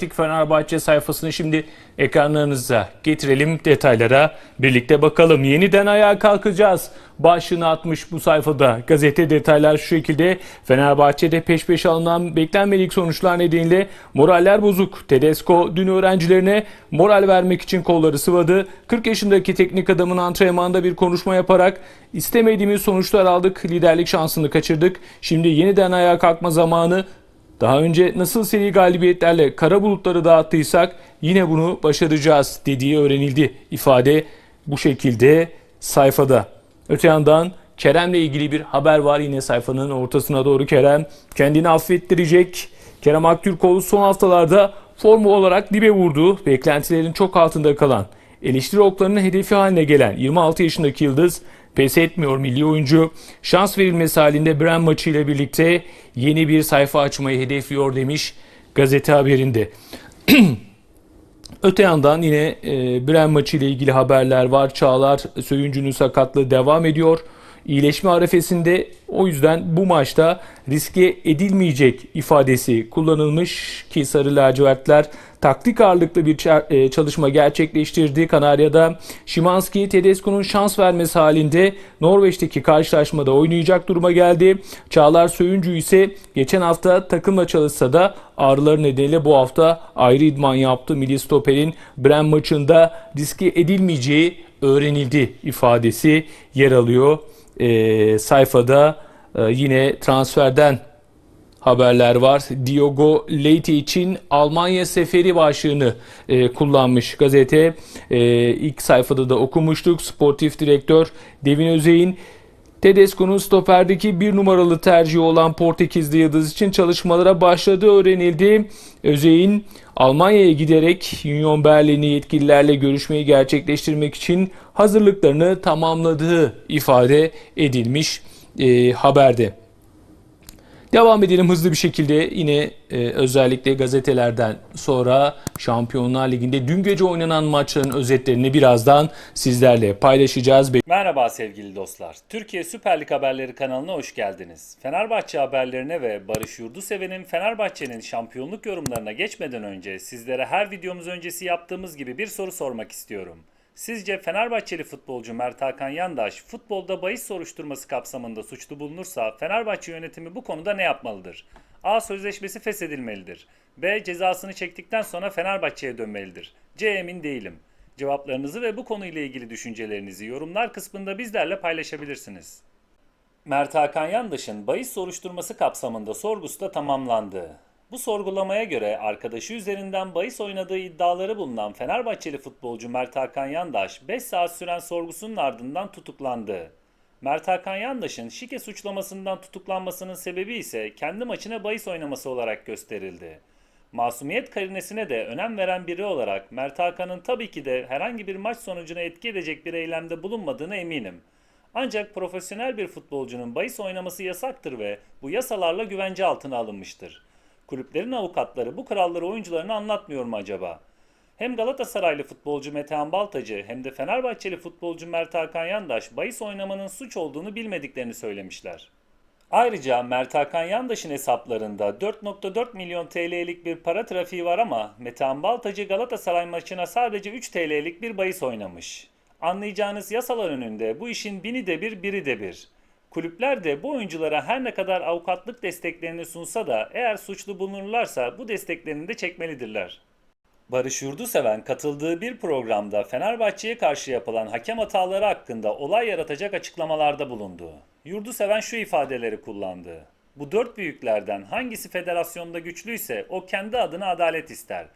Fanatik Fenerbahçe sayfasını şimdi ekranlarınıza getirelim. Detaylara birlikte bakalım. Yeniden ayağa kalkacağız. Başlığını atmış bu sayfada. Gazete detaylar şu şekilde. Fenerbahçe'de peş peşe alınan beklenmedik sonuçlar nedeniyle moraller bozuk. Tedesco dün öğrencilerine moral vermek için kolları sıvadı. 40 yaşındaki teknik adamın antrenmanda bir konuşma yaparak istemediğimiz sonuçlar aldık. Liderlik şansını kaçırdık. Şimdi yeniden ayağa kalkma zamanı. Daha önce nasıl seri galibiyetlerle kara bulutları dağıttıysak yine bunu başaracağız dediği öğrenildi. İfade bu şekilde sayfada. Öte yandan Kerem'le ilgili bir haber var yine sayfanın ortasına doğru Kerem kendini affettirecek. Kerem Aktürkoğlu son haftalarda formu olarak dibe vurdu. Beklentilerin çok altında kalan eleştiri oklarının hedefi haline gelen 26 yaşındaki Yıldız pes etmiyor milli oyuncu. Şans verilmesi halinde Bren maçı ile birlikte yeni bir sayfa açmayı hedefliyor demiş gazete haberinde. Öte yandan yine e, Bren maçı ile ilgili haberler var. Çağlar Söyüncü'nün sakatlığı devam ediyor. İyileşme arefesinde o yüzden bu maçta riske edilmeyecek ifadesi kullanılmış ki Sarı Lacivertler taktik ağırlıklı bir e, çalışma gerçekleştirdi. Kanarya'da Şimanski Tedesco'nun şans vermesi halinde Norveç'teki karşılaşmada oynayacak duruma geldi. Çağlar Söyüncü ise geçen hafta takımla çalışsa da ağrıları nedeniyle bu hafta ayrı idman yaptı. Milli stoperin Bren maçında riske edilmeyeceği öğrenildi ifadesi yer alıyor. E, sayfada e, yine transferden haberler var. Diogo Leite için Almanya seferi başlığını e, kullanmış gazete. E, ilk sayfada da okumuştuk. Sportif direktör Devin Özey'in Tedesco'nun stoperdeki bir numaralı tercihi olan Portekizli Yıldız için çalışmalara başladığı öğrenildi. Özey'in Almanya'ya giderek Union Berlin'i yetkililerle görüşmeyi gerçekleştirmek için hazırlıklarını tamamladığı ifade edilmiş e, haberde. Devam edelim hızlı bir şekilde yine e, özellikle gazetelerden sonra Şampiyonlar Ligi'nde dün gece oynanan maçların özetlerini birazdan sizlerle paylaşacağız. Merhaba sevgili dostlar. Türkiye Süper Lig Haberleri kanalına hoş geldiniz. Fenerbahçe haberlerine ve Barış Yurduseven'in Fenerbahçe'nin şampiyonluk yorumlarına geçmeden önce sizlere her videomuz öncesi yaptığımız gibi bir soru sormak istiyorum. Sizce Fenerbahçeli futbolcu Mert Hakan Yandaş futbolda bahis soruşturması kapsamında suçlu bulunursa Fenerbahçe yönetimi bu konuda ne yapmalıdır? A. Sözleşmesi feshedilmelidir. B. Cezasını çektikten sonra Fenerbahçe'ye dönmelidir. C. Emin değilim. Cevaplarınızı ve bu konuyla ilgili düşüncelerinizi yorumlar kısmında bizlerle paylaşabilirsiniz. Mert Hakan Yandaş'ın bahis soruşturması kapsamında sorgusu da tamamlandı. Bu sorgulamaya göre arkadaşı üzerinden bahis oynadığı iddiaları bulunan Fenerbahçeli futbolcu Mert Hakan Yandaş 5 saat süren sorgusunun ardından tutuklandı. Mert Hakan Yandaş'ın şike suçlamasından tutuklanmasının sebebi ise kendi maçına bahis oynaması olarak gösterildi. Masumiyet karinesine de önem veren biri olarak Mert Hakan'ın tabii ki de herhangi bir maç sonucuna etki edecek bir eylemde bulunmadığına eminim. Ancak profesyonel bir futbolcunun bahis oynaması yasaktır ve bu yasalarla güvence altına alınmıştır. Kulüplerin avukatları bu kuralları oyuncularına anlatmıyor mu acaba? Hem Galatasaraylı futbolcu Metehan Baltacı hem de Fenerbahçeli futbolcu Mert Hakan Yandaş bahis oynamanın suç olduğunu bilmediklerini söylemişler. Ayrıca Mert Hakan Yandaş'ın hesaplarında 4.4 milyon TL'lik bir para trafiği var ama Metehan Baltacı Galatasaray maçına sadece 3 TL'lik bir bahis oynamış. Anlayacağınız yasalar önünde bu işin bini de bir biri de bir. Kulüpler de bu oyunculara her ne kadar avukatlık desteklerini sunsa da eğer suçlu bulunurlarsa bu desteklerini de çekmelidirler. Barış Yurduseven katıldığı bir programda Fenerbahçe'ye karşı yapılan hakem hataları hakkında olay yaratacak açıklamalarda bulundu. Yurduseven şu ifadeleri kullandı. Bu dört büyüklerden hangisi federasyonda güçlüyse o kendi adına adalet ister.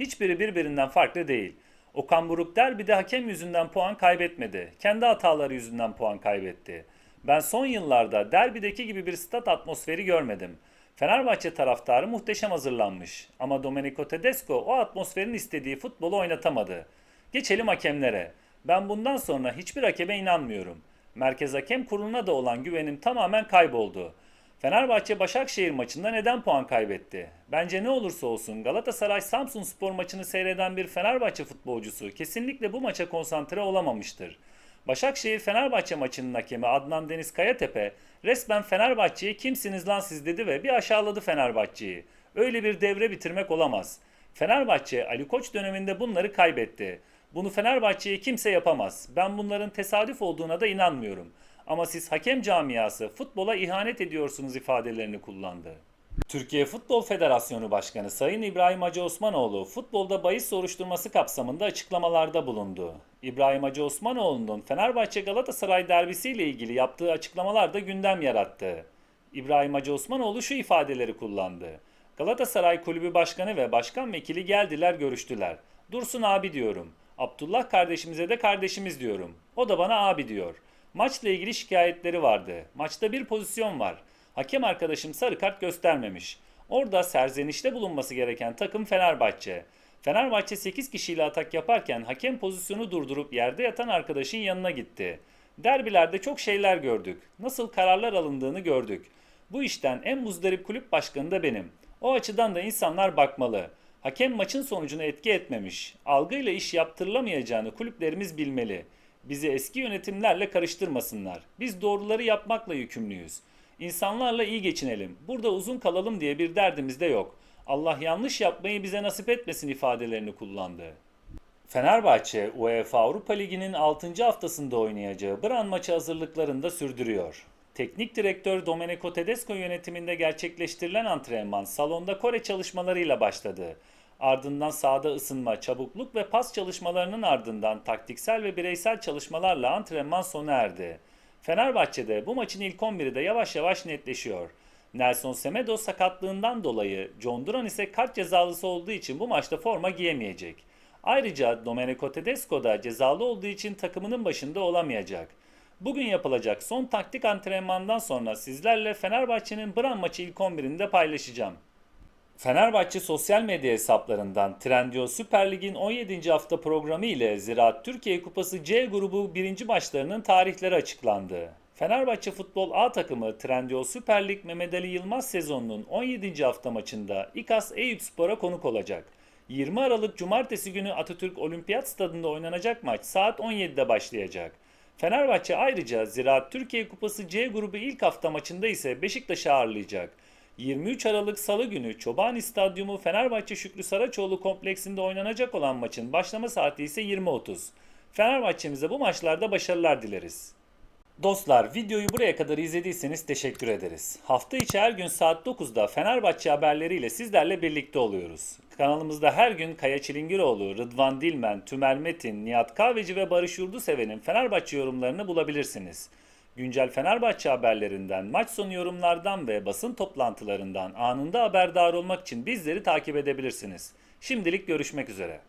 Hiçbiri birbirinden farklı değil. Okan Buruk derbide hakem yüzünden puan kaybetmedi. Kendi hataları yüzünden puan kaybetti. Ben son yıllarda derbideki gibi bir stat atmosferi görmedim. Fenerbahçe taraftarı muhteşem hazırlanmış ama Domenico Tedesco o atmosferin istediği futbolu oynatamadı. Geçelim hakemlere. Ben bundan sonra hiçbir hakeme inanmıyorum. Merkez Hakem Kurulu'na da olan güvenim tamamen kayboldu. Fenerbahçe Başakşehir maçında neden puan kaybetti? Bence ne olursa olsun Galatasaray Samsun Spor maçını seyreden bir Fenerbahçe futbolcusu kesinlikle bu maça konsantre olamamıştır. Başakşehir Fenerbahçe maçının hakemi Adnan Deniz Kayatepe resmen Fenerbahçe'ye kimsiniz lan siz dedi ve bir aşağıladı Fenerbahçe'yi. Öyle bir devre bitirmek olamaz. Fenerbahçe Ali Koç döneminde bunları kaybetti. Bunu Fenerbahçe'ye kimse yapamaz. Ben bunların tesadüf olduğuna da inanmıyorum. Ama siz hakem camiası futbola ihanet ediyorsunuz ifadelerini kullandı. Türkiye Futbol Federasyonu Başkanı Sayın İbrahim Hacı Osmanoğlu futbolda bahis soruşturması kapsamında açıklamalarda bulundu. İbrahim Hacı Osmanoğlu'nun Fenerbahçe Galatasaray derbisiyle ilgili yaptığı açıklamalar da gündem yarattı. İbrahim Hacı Osmanoğlu şu ifadeleri kullandı. Galatasaray Kulübü Başkanı ve Başkan Vekili geldiler görüştüler. Dursun abi diyorum. Abdullah kardeşimize de kardeşimiz diyorum. O da bana abi diyor. Maçla ilgili şikayetleri vardı. Maçta bir pozisyon var. Hakem arkadaşım sarı kart göstermemiş. Orada serzenişte bulunması gereken takım Fenerbahçe. Fenerbahçe 8 kişiyle atak yaparken hakem pozisyonu durdurup yerde yatan arkadaşın yanına gitti. Derbilerde çok şeyler gördük. Nasıl kararlar alındığını gördük. Bu işten en muzdarip kulüp başkanı da benim. O açıdan da insanlar bakmalı. Hakem maçın sonucunu etki etmemiş. Algıyla iş yaptırılamayacağını kulüplerimiz bilmeli. Bizi eski yönetimlerle karıştırmasınlar. Biz doğruları yapmakla yükümlüyüz. İnsanlarla iyi geçinelim. Burada uzun kalalım diye bir derdimiz de yok. Allah yanlış yapmayı bize nasip etmesin ifadelerini kullandı. Fenerbahçe UEFA Avrupa Ligi'nin 6. haftasında oynayacağı Bran maçı hazırlıklarını da sürdürüyor. Teknik direktör Domenico Tedesco yönetiminde gerçekleştirilen antrenman salonda Kore çalışmalarıyla başladı. Ardından sahada ısınma, çabukluk ve pas çalışmalarının ardından taktiksel ve bireysel çalışmalarla antrenman sona erdi. Fenerbahçe'de bu maçın ilk 11'i de yavaş yavaş netleşiyor. Nelson Semedo sakatlığından dolayı, John Duran ise kart cezalısı olduğu için bu maçta forma giyemeyecek. Ayrıca Domenico Tedesco da cezalı olduğu için takımının başında olamayacak. Bugün yapılacak son taktik antrenmandan sonra sizlerle Fenerbahçe'nin Bran maçı ilk 11'ini de paylaşacağım. Fenerbahçe sosyal medya hesaplarından Trendyol Süper Lig'in 17. hafta programı ile Ziraat Türkiye Kupası C grubu birinci maçlarının tarihleri açıklandı. Fenerbahçe Futbol A takımı Trendyol Süper Lig Mehmet Ali Yılmaz sezonunun 17. hafta maçında İKAS Eyüp Spor'a konuk olacak. 20 Aralık Cumartesi günü Atatürk Olimpiyat Stadında oynanacak maç saat 17'de başlayacak. Fenerbahçe ayrıca Ziraat Türkiye Kupası C grubu ilk hafta maçında ise Beşiktaş'ı ağırlayacak. 23 Aralık Salı günü Çobani Stadyumu Fenerbahçe Şükrü Saraçoğlu kompleksinde oynanacak olan maçın başlama saati ise 20.30. Fenerbahçe'mize bu maçlarda başarılar dileriz. Dostlar videoyu buraya kadar izlediyseniz teşekkür ederiz. Hafta içi her gün saat 9'da Fenerbahçe haberleriyle sizlerle birlikte oluyoruz. Kanalımızda her gün Kaya Çilingiroğlu, Rıdvan Dilmen, Tümer Metin, Nihat Kahveci ve Barış Yurduseven'in Fenerbahçe yorumlarını bulabilirsiniz. Güncel Fenerbahçe haberlerinden, maç sonu yorumlardan ve basın toplantılarından anında haberdar olmak için bizleri takip edebilirsiniz. Şimdilik görüşmek üzere.